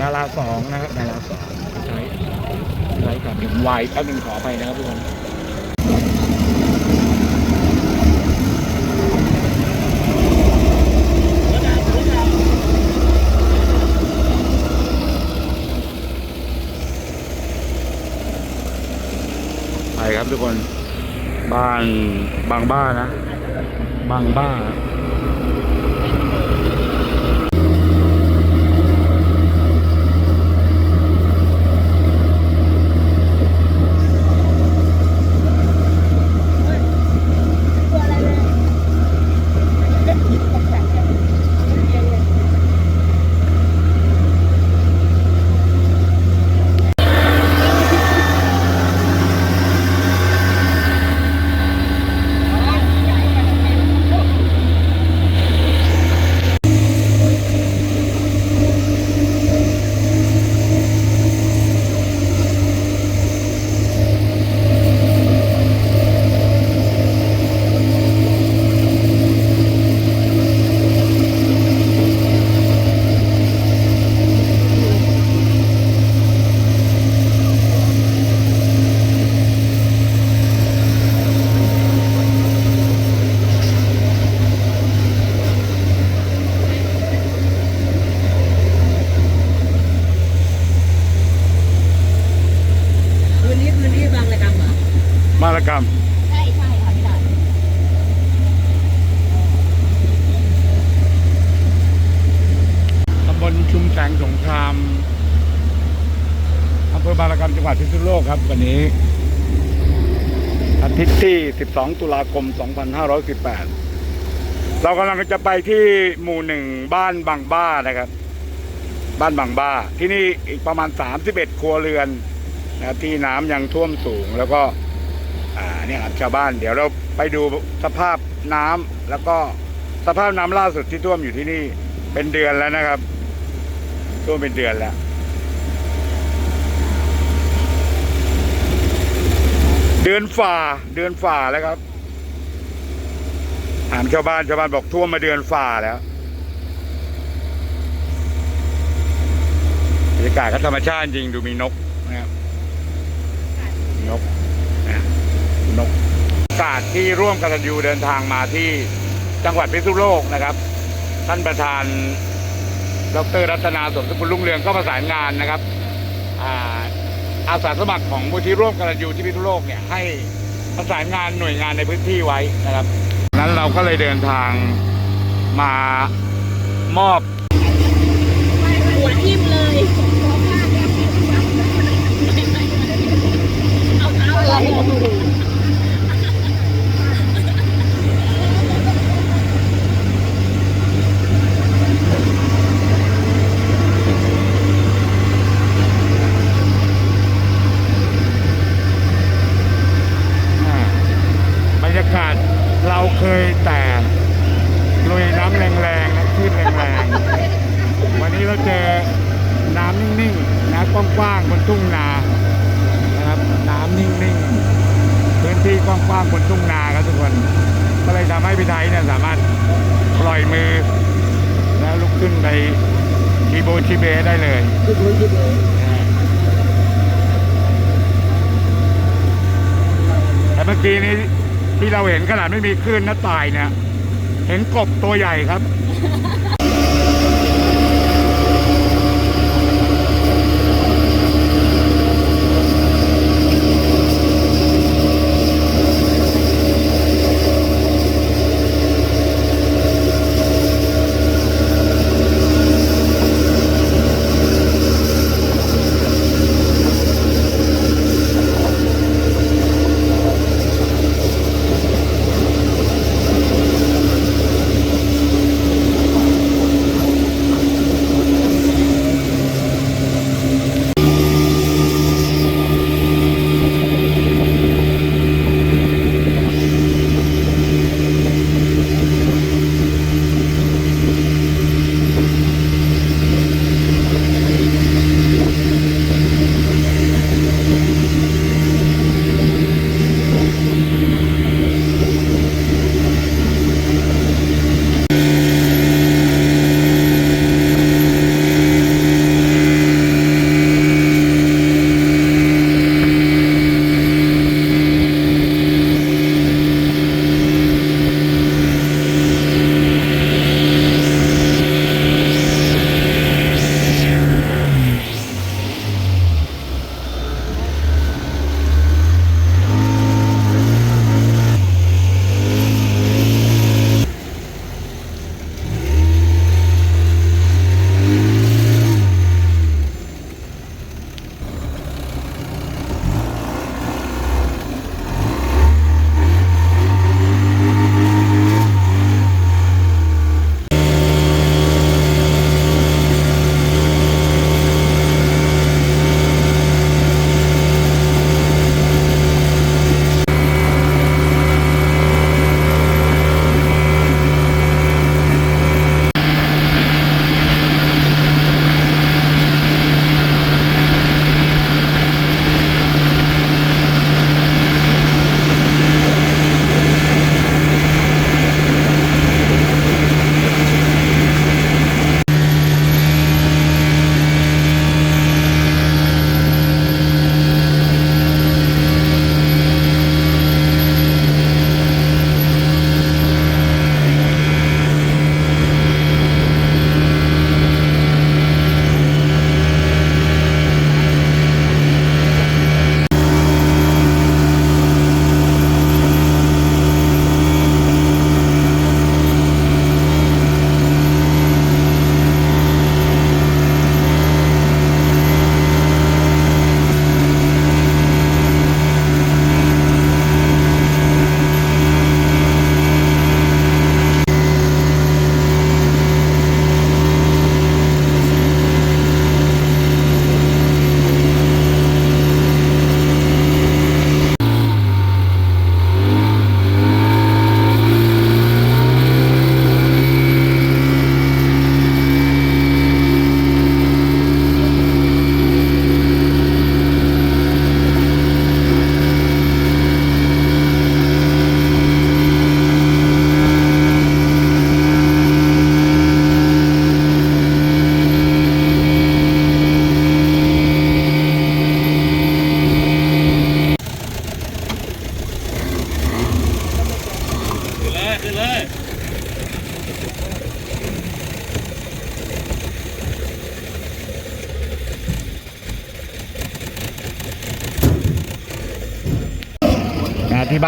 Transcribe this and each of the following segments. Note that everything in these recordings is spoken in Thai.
ดาราสองนะครับดาราสองใช้ใช้กับวายแป๊บนึงขอไปนะครับทุกคนไปครับทุกคน บ้านบางบ้านนะ บางบ้าน กรรม ใช่ใช่ค่ะพี่ดาตำบลชุมแสงสงครามอำเภอบารกรรมจังหวัดพิษณุโลกครับวันนี้ อาทิตย์ที่ 12 ตุลาคม 2518 เรากำลังจะไปที่หมู่หนึ่งบ้านบางบ้านะครับ บ้านบางบ้า ที่นี่อีกประมาณ 31 ครัวเรือนนะที่น้ำยังท่วมสูงแล้วก็ อ่าเนี่ยครับชาวบ้านเดี๋ยวเราไปดูสภาพน้ำแล้วก็สภาพน้ำล่าสุดที่ท่วมอยู่ที่นี่ เป็นเดือนแล้วนะครับท่วมเป็นเดือนแล้วเดือนฝ่าเดือนฝ่าแล้วครับถามชาวบ้านชาวบ้านบอกท่วมมาเดือนฝ่าแล้วบรรยากาศก็ธรรมชาติจริงดูมีนกนะครับนกนะนก ศาสที่ร่วมกับตันยูเดินทางมาที่จังหวัดพิษณุโลกนะครับ ท่านประธานดรรัตนาสมสกุลรุ่งเรืองก็ประสานงานนะครับอาอาสาสมัครของมูลที่ร่วมกันยูที่พิษณุโลกเนี่ยให้ประสานงานหน่วยงานในพื้นที่ไว้นะครับนั้นเราก็เลยเดินทางมามอบ หัวทิ่มเลยเอาเท้าเลย อ่าบรรยากาศเราเคยแต่ลุยน้ำแรงๆนะคลื่นแรงๆ วันนี้เราเจอน้ำนิ่งๆนะก ว้างๆบนทุ่งนานะครับน้ำนิ่งๆพื้นที่กว้างๆบนทุ่งนาครับทุกคน ก็เลยทำให้พี่ไทยเนี่ยสามารถปล่อยมือแล้วลุกขึ้นไปทีโบชีเบได้เลยแต่เมื่อกี้นี้ที่เราเห็นขนาดไม่มีคลื่นนะตายเนี่ย เห็นกบตัวใหญ่ครับ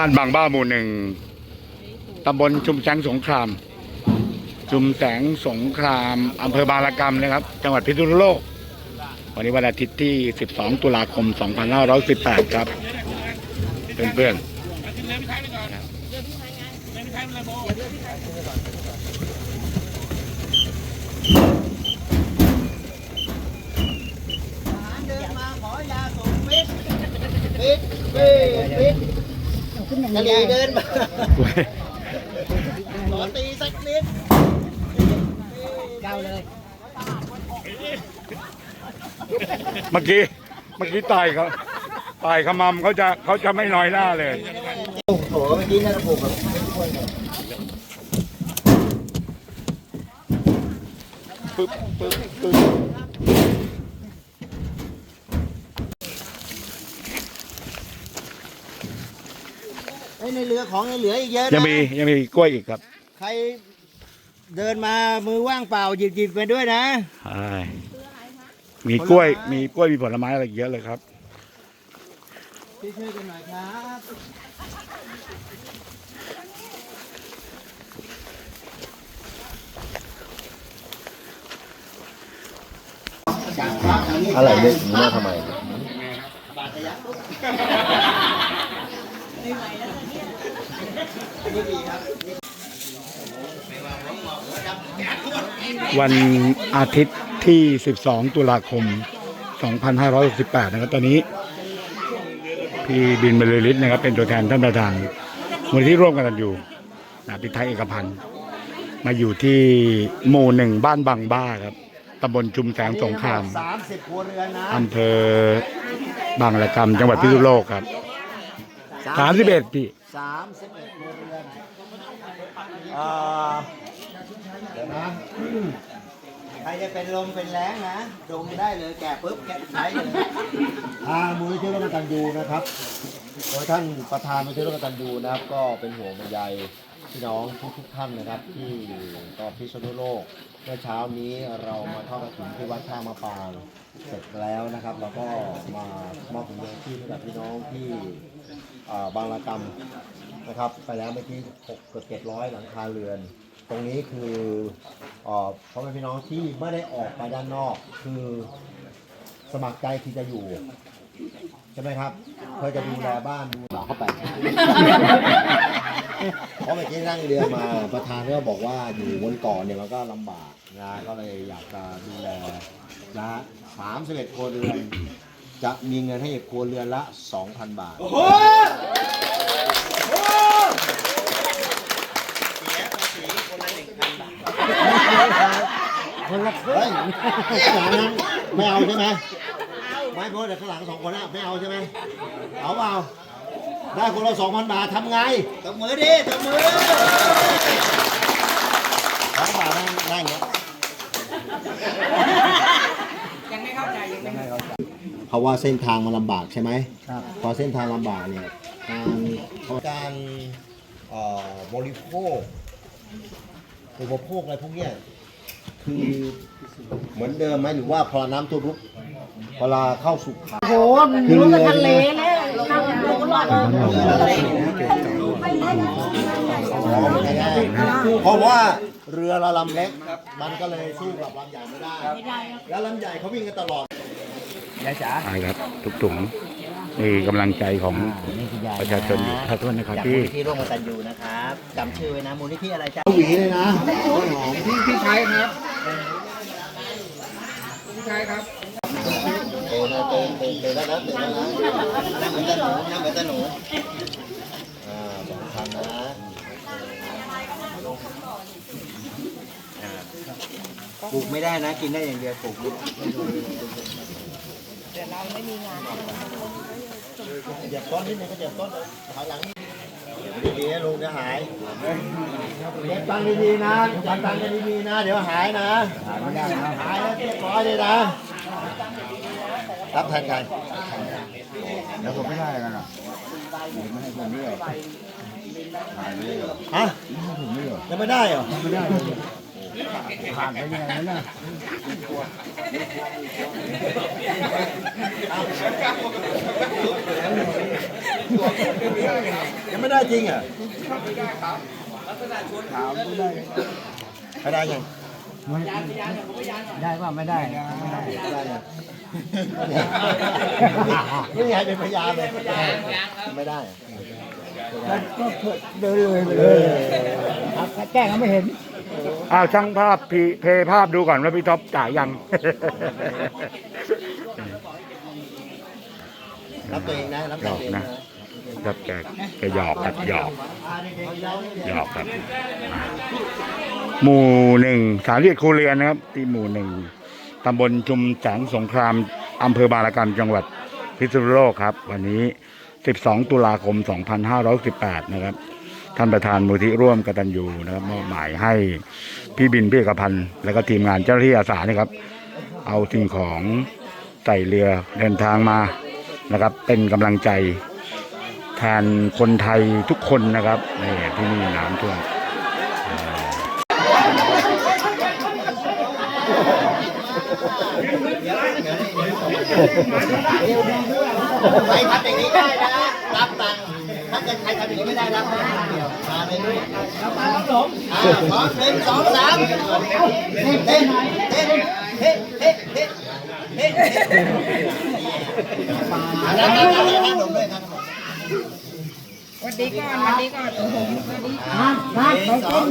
บ้านบางบ้าหมู่หนึ่งตำบลชุมแสงสงคราม ชุมแสงสงครามอำเภอบางละกำนะครับ จังหวัดพิษณุโลก วันนี้วันอาทิตย์ที่ 12 ตุลาคม 2518 ครับ เพื่อนๆเดินมาขอยาสูบปิดปิดปิด ปิดกะหรี่เดินมาขอตีสักนิดเกาเลยเมื่อกี้เมื่อกี้ตายเขาตายขมำเขาจะเขาจะไม่น้อยหน้าเลย โอ้โหเมื่อกี้นะผมแบบปึ๊บปึ๊บปึ๊บ เฮ้ยในเรือของยังเหลืออีกเยอะยังนะมียังมีกล้วยอีกครับใครเดินมามือว่างเปล่าหยิบหยิบไปด้วยนะ ใช่มีกล้วย มีกล้วยมีผลไม้อะไรอีกเยอะเลยครับ ช่วยๆกันหน่อยครับอะไรเล็กนี้มาทำไมวั วันอาทิตย์ที่ 12 ตุลาคม 2568 นะครับ ตอนนี้ พี่บินบรรลือฤทธิ์นะครับ เป็นตัวแทนท่านประธานมูลที่ร่วมกันอยู่นะพิทัยเอกพันธ์ มาอยู่ที่หมู่หนึ่งบ้านบางบ้าครับตำบลชุมแสงสงครามอนนะอำเภอบางละกำจังหวัดพิษณุโลกครับ 31พี่ สามสิบเอ็ดครัวเรือนเอ่อเดี๋ยวนะใครจะเป็นลมเป็นแรงนะดมได้เลยแกะปุ๊บแกะใช้เลยทางมูลนิธิร่วมกันยูนะครับโดยท่านประธานมูลนิธิร่วมกันยูนะครับ ก็เป็นห่วงเป็นใยพี่น้องทุกทุกท่านนะครับ ที่ก็พิษณุโลกเมื่อเช้านี้เรามาทอดกระถิ่นที่วัดท่ามะปางเสร็จแล้วนะครับเราก็มามอบถุงยางชีพให้กับพี่น้องที่ บางระกำนะครับ ไปแล้วเมื่อกี้หกเกือบเจ็ดร้อยหลังคาเรือน ตรงนี้คือเพ่อแม่พี่น้องที่ไม่ได้ออกไปด้านนอกคือสมัครใจที่จะอยู่ใช่ไหมครับเพื่อจะดูแลบ้านดูหลาเข้าไปเพราะเมื่อกี้นั่งเรือมาประธานก็บอกว่าอยู่บนเกาะเนี่ยมันก็ลำบากนะก็เลยอยากจะดูแลนะสามสิบเอ็ดครัวเรือน จะมีเงินให้ครัวเรือนละ 2,000 บาท คนละเฮ้ยข้างหลังนั้นไม่เอาใช่ไหมไม่เพราะเดี๋ยวข้างหลังสองคนน่ะไม่เอาใช่ไหมเอาเปล่าได้คนละสองพันบาททำไงตบมือดิตบมือสองบาทนั่งนั่งอย่างเงี้ยยังไม่เข้าใจยังไม่เข้าใจ เพราะว่าเส้นทางมันลำบากใช่ไหมครับพอเส้นทางลำบากเนี่ยการการเอ่อบริโภคอุปโภคอะไรพวกเนี้ยคือเหมือนเดิมไหมหรือว่าพอน้ำท่วมลุกพอเราเข้าสู่ขาโอ้โหมันรู้กันทะเลเพราะว่าเรือเราลำเล็กมันก็เลยสู้กับลำใหญ่ไม่ได้ แล้วลำใหญ่เขาวิ่งกันตลอด ยายจ๋าใช่ครับทุกถุงนี่กำลังใจของประชาชนอยู่ขอโทษนะครับจากมูพี่ลนิธิร่วมกตันยูนะครับจำชื่อไว้นะมูลนิธิอะไรจ๊ะหวีเลยนะต้นหอมพี่พี่ชายครับพี่ชายครับ เตะนะเตะเตะเตะแล้วนะเตะแล้วนะนั่งเหมือนตะหนูนั่งเหมือนตะหนูอ่าสองพันนะอ่าปลูกไม่ได้นะ กินได้อย่างเดียวปลูกไม่แต่เรา ไม่มีงานเหยียบต้นนิดนึงก็เหยียบต้นถอยหลังดีๆนะลุงเดี๋ยวหายเก็บตังค์ดีๆนะเก็บตังค์ดีๆนะ เดี๋ยวหายนะ หายแล้วเรียบร้อยเลยนะ รับแทนกันแล้วผมไม่ได้กันอะไม่ให้ผมด้วยหายไปเลยฮะผมไม่เหรอยังไม่ได้เหรอไม่ได้ ผ่านไปยังไงแล้วนะยังไม่ได้จริงอะไม่ได้ยังไม่ได้ว่าไม่ได้ไม่ได้ได้ยังไม่มีใครเป็นพยานเลยไม่ได้อะก็เดินเลยไปเลยครับแจ้งเขาไม่เห็น อ้าวช่างภาพพีเพย์ภาพดูก่อนว่าพี่ท็อปจ่ายยัง รับตัวเองนะ รับหยตัวอกเองนะนะครับแกแกหยอกครับหยอกหยอกครับ หมู่หนึ่งสาลีครูเรียนนะครับ ที่หมู่หนึ่งตำบลชุมแสงสงครามอำเภอบางละกันจังหวัดพิษณุโลกครับ วันนี้ 12 ตุลาคม 2518 นะครับ ท่านประธานมูลที่ร่วมกตัญญูนะครับมอบหมายให้พี่บินพี่เอกพันธ์และก็ทีมงานเจ้าหน้าที่อาสานะครับ เอาสิ่งของใส่เรือเดินทางมานะครับ เป็นกำลังใจแทนคนไทยทุกคนนะครับนี่ที่นี่น้ำท่วมใครทำอย่างนี้ได้นะ ถ้าเกิดใครทำอย่างนี้ไม่ได้รับตังค์เดียวมาเลยลูกรับตังค์ครับผมอ่าพร้อมหนึ่งสองสามเต้นเต้นเฮ้เฮ้เฮ้เฮ้เฮ้อ่าแล้วก็ทำขนมด้วยครับสวัสดีก่อนสวัสดีก่อนโอ้โหสวัสดีมามาไปเต้น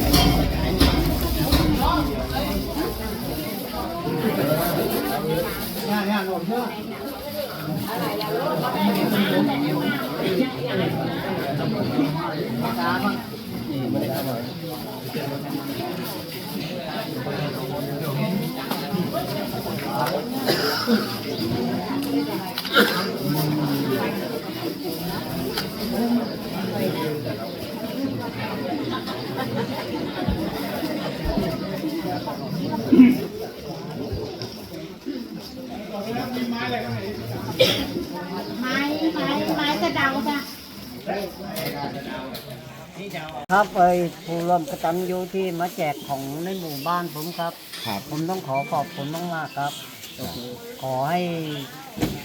ไเนี่ยเนี่ยหนมเนี่ยอะไรอย่างนี้ ครับไอ้ผู้ร่วมกตัญญูที่มาแจกของในหมู่บ้านผมครับ ครับ ผมต้องขอขอบคุณมากๆครับ ขอให้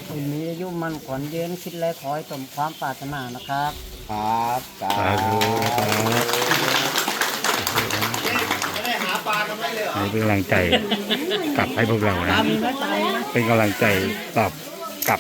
คุณมีอายุมันขวัญยืนคิดและขอให้สมความปรารถนานะครับ ครับสาสาธุครับไม่ได้หาปลากันไม่เลยเหรอนี่เป็นกำลังใจกลับให้พวกเรานะ เป็นกำลังใจตอบกลับ